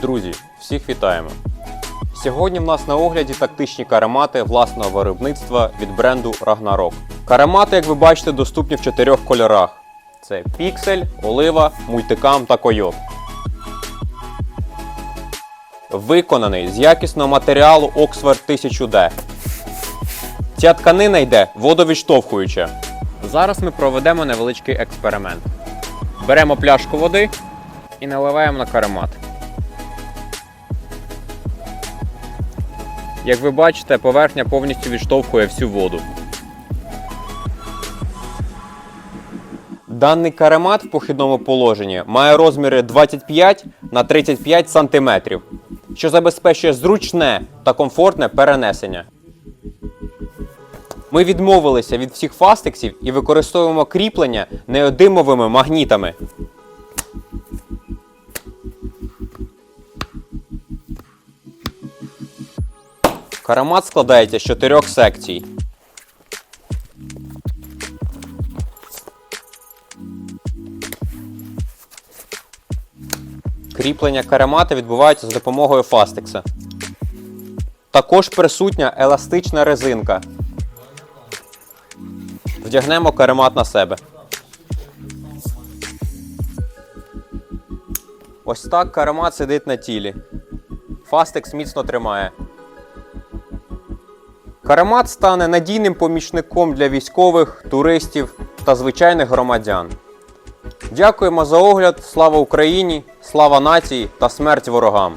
Друзі, всіх вітаємо! Сьогодні в нас на огляді тактичні каремати власного виробництва від бренду Ragnarok. Каремати, як ви бачите, доступні в чотирьох кольорах: це піксель, олива, мультикам та койот. Виконаний з якісного матеріалу Oxford 1000D. Ця тканина йде водовідштовхуюча. Зараз ми проведемо невеличкий експеримент. Беремо пляшку води і наливаємо на каремат. Як ви бачите, поверхня повністю відштовхує всю воду. Даний каремат в похідному положенні має розміри 25 на 35 см, що забезпечує зручне та комфортне перенесення. Ми відмовилися від всіх фастексів і використовуємо кріплення неодимовими магнітами. Каремат складається з чотирьох секцій. Кріплення каремата відбувається за допомогою фастекса. Також присутня еластична резинка. Вдягнемо каремат на себе. Ось так каремат сидить на тілі. Фастекс міцно тримає. Каремат стане надійним помічником для військових, туристів та звичайних громадян. Дякуємо за огляд. Слава Україні! Слава нації та смерть ворогам!